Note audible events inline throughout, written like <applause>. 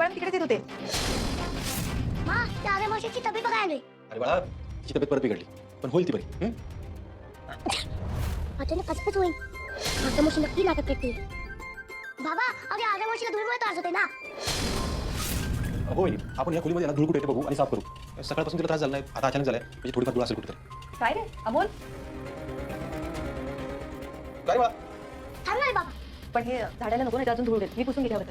बाळा मी तिकडेच येत होते. मा त्या आर्या मावशीची तब्येत बघायला आलोय. अरे बाळा तिची तब्येत परत बिघडली. पण होईल ती बरी. हं? कसंच होईल? मावशी नक्की करते. बाबा अरे आर्या मावशीला धुळमुळे त्रास होते ना. होईल. आपण या खोलीमध्ये ना धूळ कुठे बघू आणि साफ करू. सकाळपासून तिला त्रास झाला नाही आता अचानक झालाय. म्हणजे थोडीफार धूळ असेल कुठेतरी. काय रे? अमोल? काय बाळा थांब ना रे बाबा. पण हे झाडाला नको नाही अजून धूळ देत. मी पुसून घेते हवं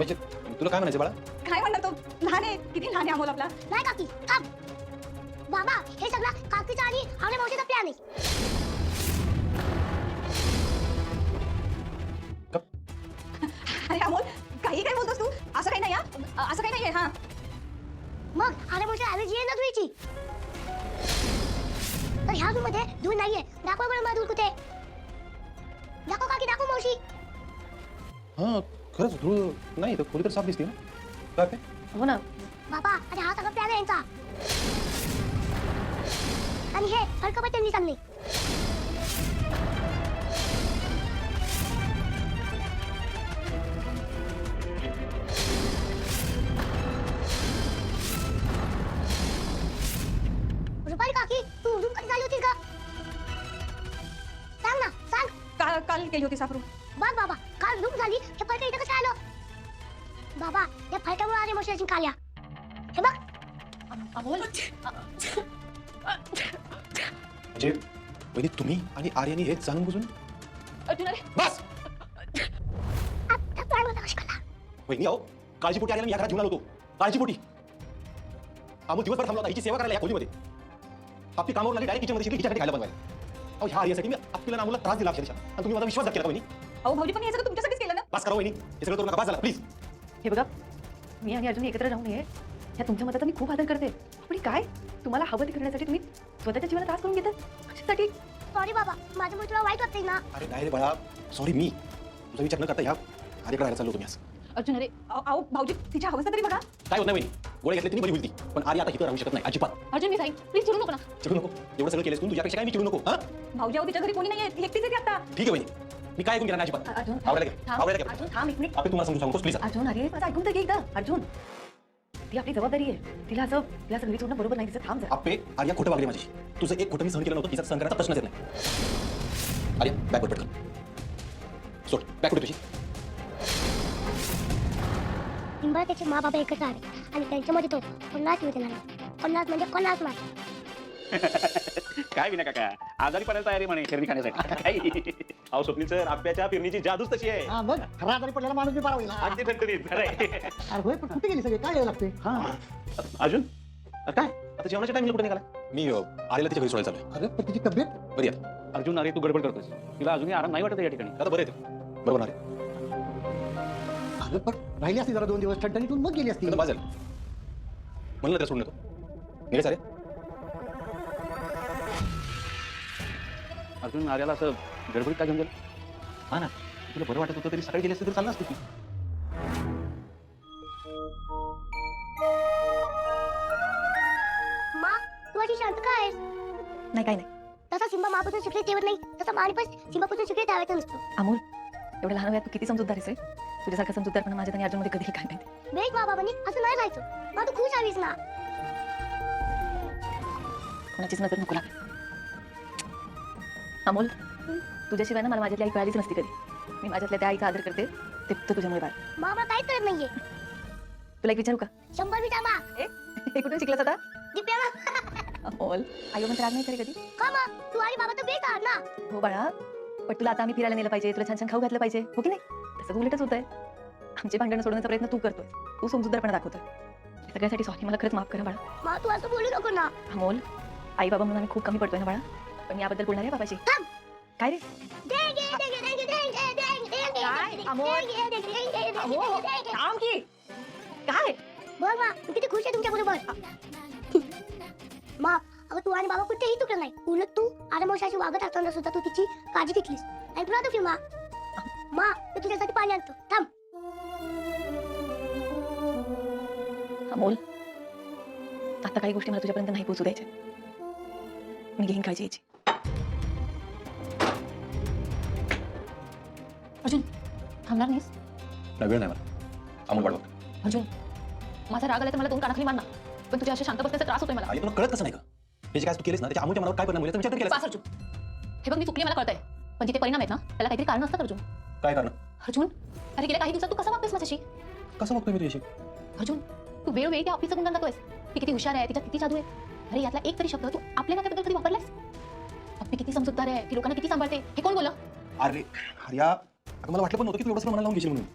म्हणजे तुला काय म्हणायचं बाळा? काय म्हणणार तो? लहान आहे. किती लहान आहे अमोल आपला? नाही काकी थांब. बाबा हे सगळं काकीचा आणि आर्या मावशीचा प्लॅन आहे. अरे अमोल काही काय बोलतोस तू? असं काही नाही हा? अ- असं काही नाहीये हा. मग आर्या मावशी ऍलर्जी आहे ना धुळीची तर ह्या रूममध्ये धूळ नाहीये. दाखवा बरं मला धूळ कुठे? आहे. दाखव काकी दाखव मावशी. हां खरंच धूळ नाही तर खोली तर साफ़ दिसते ना काय ते हो ना बाबा अरे हा सगळं आहे यांचा आणि हे बटन मी चांगले रुपाली काकी तू कधी झाली होती का सांग ना सांग काल काल केली होती साफरू या फडक्यामुळे आले मशाची काल्या हे बघ अमोल म्हणजे वहिनी तुम्ही आणि आर्यानी हे जाणून बुजून बस वहिनी अहो काळजीपोटी मी या घरात घेऊन आलो होतो काळजीपोटी अमोल दिवसभर थांबला होता हिची सेवा करायला या खोलीमध्ये आपली कामावर लागली डायरेक्ट किचनमध्ये शिकली हिच्यासाठी खायला बनवायला अहो ह्या आर्यासाठी मी आपल्याला नामुला त्रास दिला अक्षरशः आणि तुम्ही माझा विश्वास केला का वहिनी अहो भाऊजी पण हे सगळं तुमच्यासाठीच केलं ना बस करा वहिनी हे सगळं करू नका बस झाला प्लीज हे बघा मी आणि अर्जुन एकत्र राहून नये. ह्या तुमच्या मताचा मी खूप आदर करते. पण काय? तुम्हाला हवं ते करण्यासाठी तुम्ही स्वतःच्या जीवाला त्रास करून घेतात कशासाठी? सॉरी बाबा माझ्यामुळे तुला वाईट वाटतंय ना. अरे नाही रे बाळा. सॉरी मी. तुझा विचार न करता ह्या आर्याकडे राहायला चाललो तुम्ही असं अर्जुन अरे अहो अहो, भाऊजी तिच्या अवस्था तरी बघा. काय होत नाही गोळे घेतले तुम्ही बरी होईल ती. पण आर्या आता इथं राहू शकत नाही. अजिबात. अर्जुन मी सांग प्लीज चिडू नको ना. चिडू नको. एवढं सगळं केलंस तू. तुझ्यापेक्षा काय मी चिडू नको हा? भाऊजी अहो तिच्या घरी कोणी नाहीये. ती एकटीच आहे ती आता. ठीक आहे वहिनी. मी काय ऐकून घेणार नाही अजिबात? अर्जुन आवडायला घे. थांब. आवडायला घे अर्जुन थांब एक मिनिट आपण तुम्हाला समजून सांगतो प्लीज. अर्जुन अरे माझं ऐकून तर घे एकदा. अर्जुन ती आपली जबाबदारी आहे. तिला असं तिला घरी सोडणं बरोबर नाही तिचं थांब जरा. आपे आर्या खोटं वागली माझी. तुझं एक खोटं मी सहन केलं नव्हतं. तिचा सहन करायचा प्रश्नच येत नाही. आर्या बॅक पटकन. सोड. बॅक कुठे तुझी. त्याचे मा बाबा एकत्र आले. आणि त्यांच्यामध्ये तो पन्नास युवती झाला पन्नास म्हणजे पन्नास मार्क. <laughs> काय विना काका? आजारी पडायला तयारी म्हणे खरेदी खाण्यासाठी. <laughs> काय? अहो स्वप्नील सर आप्याच्या फिरणीची जादूच तशी आहे. हा मग? खरा आजारी पडलेला माणूस बी बरा होईल हा. अगदी ठणठणीत <laughs> अरे होय पण कुठे गेली सगळे? काय यायला लागते? हा. अजून अरे काय? आता जेवणाच्या टाइमला कुठे निघाला? मी अं, आर्याला तिच्या घरी सोडायला चालू अरे पण तिची तब्येत? बरी आहे. अर्जुन अरे तू गडबड करतोस तिला अजूनही आराम नाही वाटत या ठिकाणी. आता बरं येते बरोबर आर्या अरे पण राहिली असती जरा दोन दिवस ठणठणीतून मग गेली असती. आता बाजार म्हणलं त्याला सोडून येतो निघायचं अरे अर्जुन आर्याला असं गडबडीत काय घेऊन गेलं? हा ना. तुला बरं वाटत होतं तरी सकाळी गेली असती तर चाललं असतं की मा तू अशी शांत काय आहेस? नाही काय नाही. तसा सिंबा मापासून शिकले तेवढ नाही. तसा माणी पण सिंबापासून शिकले त्यावेळेचा नसतो. अमोल लहान वयात तू किती समजूतदार आहेस रे? तुझ्यासारखा समजूतदारपणा माझ्यात आणि अर्जुनमध्ये कधी काय माहिती बेट मा बाबांनी असं नाही राहायचं मग तू खुश हवीस ना? कोणाचीच नजर नको लागेल अमोल तुझ्याशिवाय ना मला माझ्यातली आई कळालीच नसती कधी. मी माझ्यातल्या त्या आईचा आदर करते ते फक्त तुझ्यामुळे बाळ. मामा काहीच करत नाहीये? तुला एक विचारू का? शंभर विचार मा हे कुठून शिकलास आता? अमोल आई पण राग नाही करे कधी? का मा तू आणि बाबा तर आहात ना. हो बाळा पण तुला आता आम्ही फिरायला नेलं पाहिजे तुला छान छान खाऊ घातलं पाहिजे हो की नाही? तसं उलटच होत आहे आमचे भांडणं सोडवण्याचा प्रयत्न तू करतोय. तू समजूतदारपणा दाखवतोय. सगळ्यासाठी सॉरी मला खरंच माफ करा बाळा. मा तू असं बोलू नको ना. अमोल आई बाबा म्हणून आम्ही खूप कमी पडतोय ना बाळा. पण याबद्दल बोलणार आहे बाबाशी थांब. काय रे काय? अमोल? थांब की काय बघ मा मी किती खुश आहे तुमच्या बरोबर मा अगं तू आणि बाबा कुठेही चुकलं नाही उलट तू आरामोशाशी वागत असताना सुद्धा तू तिची काळजी घेतलीस आणि तुला तर मा मा मी तुझ्यासाठी पाणी आणतो थांब अमोल आता काही गोष्टी मला तुझ्यापर्यंत नाही पोहोचू द्यायच्या मी घेईन काळजी याची अर्जुन थांबणार नाहीस? नाही वेळ नाही मला. अमोल बघतो अर्जुन माझा राग आला तर मला दोन कानाखाली मारणार पण तुझ्या अशा शांत बसण्याचा त्रास होतोय मला. आई तुला कळत कसं नाही का? हे जे काय तू केलेस ना त्याच्या अमोलच्या मनावर काय परिणाम होईल विचार केला पास अर्जुन. हे बघ मी चुकली मला कळतंय. पण जिथे परिणाम आहेत ना त्याला काहीतरी कारण असतात अर्जुन. काय कारण? अर्जुन अरे गेल्या काही दिवसात तू कसा वागतोस माझ्याशी? कसं बघतोय मी तुझ्याशी? अर्जुन तू वेळोवेळी त्या ऑफिसचं गुणगान जातोयस ती किती हुशार आहे तिच्यात किती जादू आहे. अरे यातला एक तरी शब्द तू आपल्या नात्याबद्दल कधी वापरलास अप्पी किती समजूतदार आहे ती लोकांना किती सांभाळते. हे कोण बोला अरे अरे अगं मला वाटलं पण नव्हतं की तू एवढं सगळं मनाला लावून घेशील म्हणून.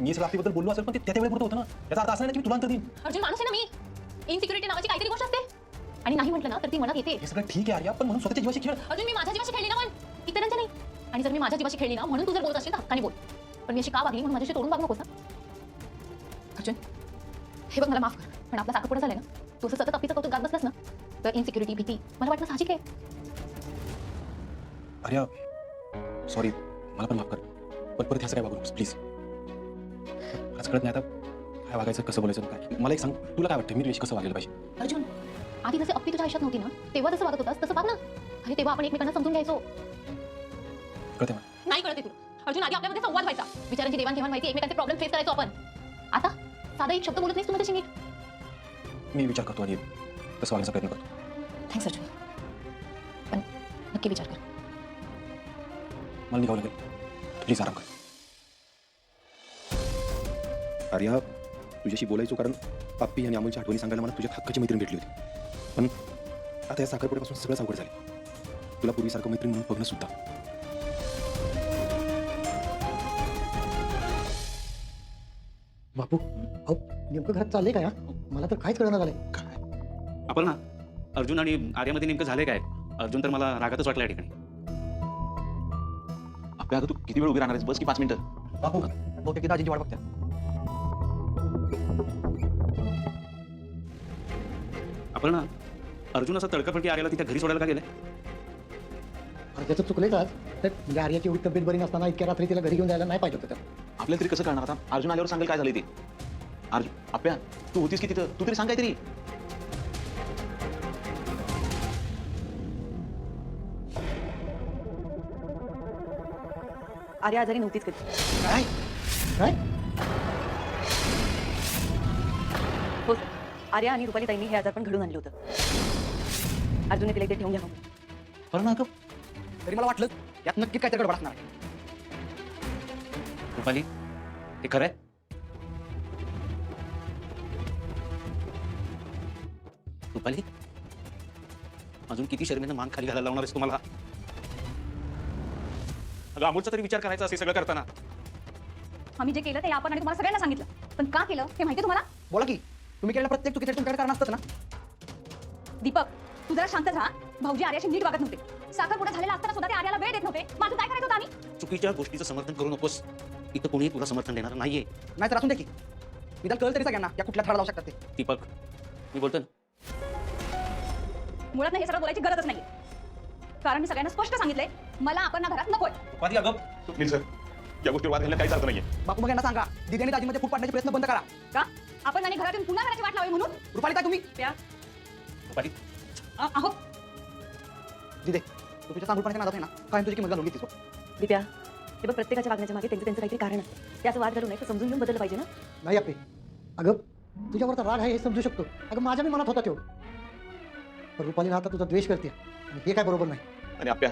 मी सगळं आपल्याबद्दल बोललो असेल पण ते त्या त्या वेळेपुरतं होतं ना. याचा अर्थ असा नाही की मी तुला अंतर देईन. अर्जुन माणूस आहे ना मी. इनसिक्युरिटी नावाची काहीतरी गोष्ट असते. आणि नाही म्हटलं ना तर ती मनात येते. हे सगळं ठीक आहे आर्या पण म्हणून स्वतःच्या जीवाशी खेळ. अर्जुन मी माझ्या जीवाशी खेळली ना पण इतरांच्या नाही. आणि जर मी माझ्या जीवाशी खेळली ना म्हणून तू जर बोलत असेल तर हक्काने बोल. पण मी अशी का वागली म्हणून माझ्याशी तोडून वागू नकोस ना. अर्जुन हे बघ मला माफ कर. पण आपला साखरपुडा झालाय ना. तू असं सतत अप्पीचं कौतुक गात बसलास ना तर इनसिक्युरिटी भीती मला वाटलं साहजिक आहे. आर्या सॉरी मला पण माफ कर. पण परत ह्याचं काय वागू नकोस प्लीज मलाच कळत नाही आता काय वागायचं कसं बोलायचं काय. मला एक सांग तुला काय वाटतं मी तुझ्याशी कसं वागायला पाहिजे? अर्जुन आधी जसे अप्पी तुझ्या आयुष्यात नव्हती ना तेव्हा जसं वागत होतास तसं वाग ना. अरे तेव्हा आपण एकमेकांना समजून घ्यायचो. कळते मला? नाही कळते तुला. अर्जुन आधी आपल्यामध्ये संवाद व्हायचा. विचारांची देवाणघेवाण व्हायची एकमेकांचे प्रॉब्लेम फेस करायचो आपण. आता साधा एक शब्द बोलत नाहीस तू माझ्याशी नीट. मी विचार करतो आणि तसं वागण्याचा प्रयत्न करतो. थँक्स अर्जुन. पण नक्की विचार कर. मला निघावं लागेल. प्लीज आराम कर. आर्या तुझ्याशी बोलायचो कारण पाप्पी आणि अमोलच्या आठवणी सांगायला मला तुझ्या हक्काची मैत्रीण भेटली होती. पण आता या साखरपुड्यापासून सगळंच अवघड झाले. तुला पूर्वीसारखं मैत्रीण म्हणून बघणं सुद्धा. बापू अहो नेमकं घरात चाललंय काय हा? मला तर काहीच कळणार झालंय. आपण ना अर्जुन आणि आर्यामध्ये नेमकं झालंय काय? अर्जुन तर मला रागातच वाटलं या ठिकाणी. आपल्या अगं तू किती वेळ उभी राहणार आहेस? बस की पाच मिनिटं. बापू बहुतेक दाजीची वाट बघत्या. आपण ना अर्जुन असं तडकाफडकी आर्याला तिच्या घरी सोडायला का गेलंय? अरे त्याचं चुकलंय का? तर म्हणजे आर्याची एवढी तब्येत बरी नसताना इतक्या रात्री तिला घरी घेऊन जायला नाही पाहिजे होतं. आपल्याला तरी कसं कळणार आता? अर्जुन आल्यावर सांगेल काय झालं ते. अर्जुन आप्या तू होतीस की तिथं? तू तरी सांग काहीतरी. आर्या आजारी नव्हतीच कधी. काय? काय? आर्या आणि रुपाली ताईंनी हे आजार पण घडून आणलं होतं. अर्जुनने तिला इथे ठेवून घ्या बरं ना अगं तरी मला वाटलं यात नक्की काय गडबड असणार आहे. रुपाली हे खरं आहे? रुपाली अजून किती शर्मेनं मान खाली घालायला लावणार आहेस तुम्हाला अगं अमोलचा तरी विचार करायचा असे सगळं करताना. आम्ही जे केलं ते आपण आणि तुम्हाला सगळ्यांना सांगितलं. पण का केलं हे माहिती तुम्हाला? बोला की. तुम्ही केलेल्या प्रत्येक चुकीचं तुमच्याकडे कारण असतं ना? दीपक तू जरा शांत राहा भाऊजी आर्याशी नीट वागत नव्हते. साखरपुडा झालेला असताना सुद्धा ते आर्याला वेळ देत नव्हते. माझं काय करायचं होतं आम्ही? चुकीच्या गोष्टीचं समर्थन करू नकोस. इथं कोणी तुला समर्थन देणार नाहीये. नाहीतर असून द्या की. निदान कळलं तरी सगळ्यांना या कुठल्या थाळा लावू शकतात ते. दीपक मी बोलतो ना. मुळात हे सगळं बोलायची गरजच नाही कारण मी सगळ्यांना स्पष्ट सांगितलंय मला आपण ना घरात नकोय. सर या गोष्टीवर वाद घालण्यात काहीच अर्थ नाहीये. बापू मग यांना सांगा दिदी आणि दाजीमध्ये फूट पाडण्याचे प्रयत्न बंद करा. का? आपण आणि घरातून पुन्हा घराची वाट लावावी म्हणून. रुपाली काय तुम्ही? त्या रुपाली. अ- अहो दिदे तू तुझ्या सांगून नादात आहे ना? काय तुझी किंमत घालून घेतीस बघ. दिप्या हे बघ प्रत्येकाच्या वागण्याच्या मागे त्यांचं त्यांचं काहीतरी कारण असतं. त्याचं वाद घालू नये तर समजून घेऊन बदललं पाहिजे ना? नाही आपे अगं तुझ्यावरचा राग आहे हे समजू शकतो. अगं माझ्या मी मनात होता तो. पण रुपालीला आता तुझा द्वेष करते. आणि हे काय बरोबर नाही. आणि आप्या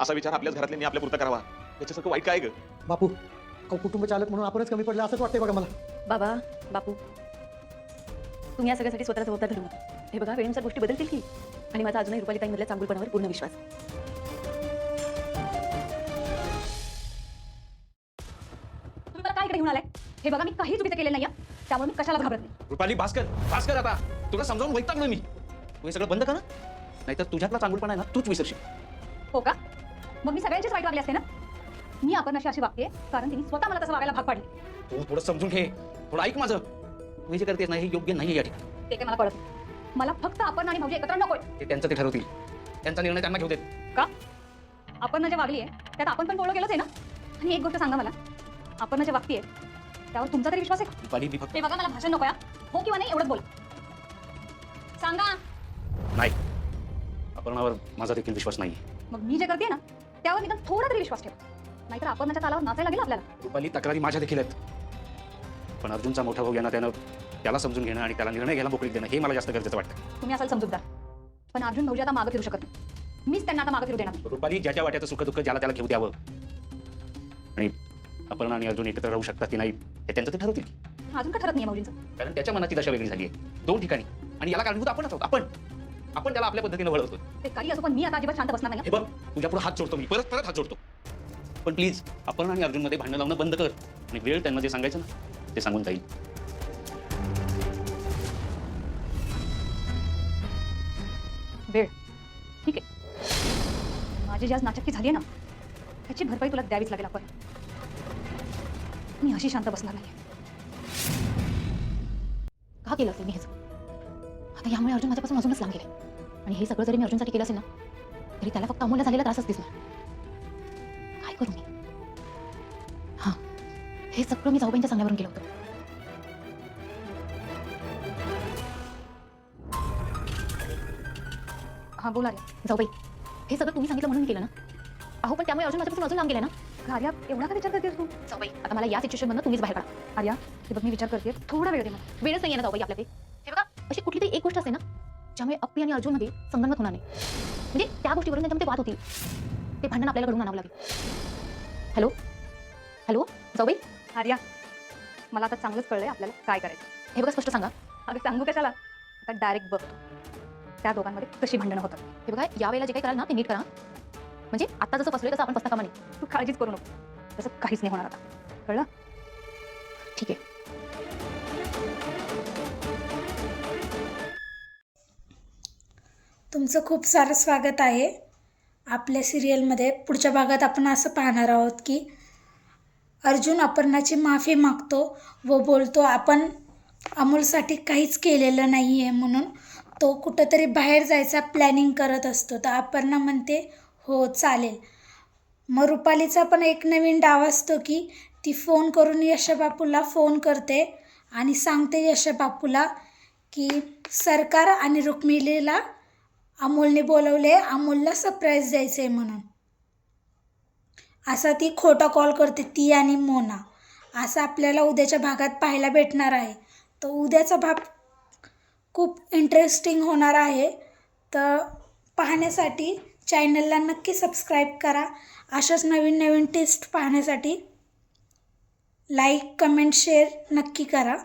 असा विचार आपल्याच घरातल्यांनी आपल्या पुरता करावा. याच्यासारखं वाईट काय ग? बापू अहो कुटुंब चालक म्हणून आपणच कमी पडलं असंच वाटतंय बघा मला. बाबा बापू तुम्ही या सगळ्यासाठी स्वतःला जबाबदार धरू नका हे बघा वेळेनुसार गोष्टी बदलतील की? आणि माझा अजूनही रुपाली ताईंमधल्या चांगुलपणावर पूर्ण विश्वास. आहे. तुम्ही मला काय इकडे घेऊन आलाय? हे बघा मी काही चुकीचं केलेलं नाहीये. त्यामुळे मी कशाला घाबरत नाही? रुपाली भास्कर भास्कर आता. तुला समजावून वैतागलोय मी. तू हे सगळं बंद कर ना. नाहीतर तुझ्यातला चांगुलपणा आहे ना तूच विसरशील. हो का? मग मी सगळ्यांचीच वाईट वागले असते ना? मी आपण अशी अशी वागते कारण तिने स्वतः मला तसं वागायला भाग पाडली. तू थोडं समजून घे. थोडं ऐक माझं. हे जे करतेस ना हे योग्य नाही या ठिकाणी. ते काय मला कळत नाही. मला फक्त आपण आणि भाऊजी एकत्र नकोय. ते त्यांचं ते ठरवतील. त्यांचा निर्णय त्यांना घेऊ देत. का? आपण जे वागली आहे त्यात आपण पण बोललो गेलोच आहे ना? आणि एक गोष्ट सांगा मला. आपण जे वागतीये त्यावर तुमचा तरी विश्वास आहे का? मी ते बघा मला भाषण नको या हो किंवा नाही एवढंच बोला. सांगा. नाही. अपर्णावर माझा देखील विश्वास नाही मग मी जे करते ना त्यावर निदान थोडा तरी विश्वास ठेवा. नाहीतर आपण तालावर नाचायला लागेल आपल्याला. रुपाली तक्रारी माझ्या देखील आहेत. पण अर्जुनचा मोठा भाऊ यांना त्यानं त्याला समजून घेणं आणि त्याला निर्णय घ्यायला मोकळीक देणं हे मला जास्त गरजेचं वाटतं. तुम्ही असाल समजूतदार. पण अर्जुन भाऊजी आता मागं फिरू शकत नाही. मीच त्यांना आता मागं फिरू देणार. रुपाली ज्याच्या वाट्याचं सुख दुःख ज्याला त्याला घेऊ द्यावं. आणि अपर्णा आणि अर्जुन एकत्र राहू शकतात की नाही हे त्यांचं ते ठरवतील अजून का ठरत नाही भाऊजींचं कारण त्याच्या मनात ती दशा वेगळी झाली आहे दोन ठिकाणी. आणि याला कारणीभूत आपणच आहोत. आपण. आपण त्याला आपल्या पद्धतीने वळवतो ते काही असो पण मी आता अजिबात शांत बसणार नाही. हे बघ तुझ्या पुढे हात जोडतो मी. परत परत हात जोडतो. पण प्लीज अपर्णा आणि अर्जुनमध्ये भांडणं लावणं बंद कर. आणि वेळ त्यांना जे सांगायचं ना ते सांगून जाईल वेळ. ठीक आहे. माझी जी आज नाचक्की झाली आहे ना त्याची भरपाई तुला द्यावीच लागेल आपण. मी अशी शांत बसणार नाही का केलं असेल मी हेच आता यामुळे अर्जुन माझ्यापासून अजूनच लांब गेले आणि हे सगळं जरी मी अर्जुनसाठी केलं असेल ना तरी त्याला फक्त अमूल्य झालेला त्रासच दिसणार. हे सगळं मी जाऊबाईंच्या सांगण्यावरून केलं होतं. हा बोला रे जाऊबाई हे सगळं तुम्ही सांगितलं म्हणून केलं ना. अहो पण त्यामुळे अर्जुन माझ्यापासून अजून लांब गेला ना. आर्या एवढा का विचार करतेस तू? जाऊबाई आता मला या सिच्युएशन मधून तुम्हीच बाहेर काढा. आर्या हे बघ मी विचार करते थोडा वेळ दे मला. वेळच नाही आहे ना जाऊबाई आपल्याकडे. हे बघा अशी कुठली तरी एक गोष्ट असते ना ज्यामुळे अप्पी आणि अर्जुनमध्ये संगनमत होणार नाही. म्हणजे त्या गोष्टीवरून त्यांच्यामध्ये वाद होतील. ते भांडण आपल्याला घडून आणावं लागेल. हॅलो? हॅलो? जाऊबाई आर्या मला आता चांगलंच कळलंय आपल्याला काय करायचं. हे बघा स्पष्ट सांगा. अगं सांगू कशाला? आता डायरेक्ट बघ त्या दोघांमध्ये कशी भांडणं होतात. हे बघा यावेळेला जे काही कराल ना ते नीट करा. म्हणजे आता जसं फसलोय तसं आपण फसता कामा नाही तू काळजीच करू नको. तसं काहीच नाही होणार आता. कळलं? ठीक आहे. तुमचं खूप सारं स्वागत आहे. आपल्या सिरियलमध्ये पुढच्या भागात आपण असं पाहणार आहोत की अर्जुन अपर्णाची माफी मागतो व बोलतो आपण अमोलसाठी काहीच केलेलं नाही आहे म्हणून तो कुठंतरी बाहेर जायचा प्लॅनिंग करत असतो. तर अपर्णा म्हणते हो चालेल. मग रुपालीचा पण एक नवीन डाव असतो की ती फोन करून यशबापूला फोन करते आणि सांगते यशबापूला की सरकार आणि रुक्मिणीला अमोलने बोलवले अमोलला सरप्राईज द्यायचं आहे म्हणून. असा ती खोटा कॉल करते ती आणि मोना. असं आपल्याला उद्याच्या भागात पाहायला भेटणार आहे. तर उद्याचा भाग खूप इंटरेस्टिंग होणार आहे. तर पाहण्यासाठी चॅनलला नक्की सबस्क्राईब करा. अशाच नवीन नवीन टेस्ट पाहण्यासाठी लाईक कमेंट शेअर नक्की करा.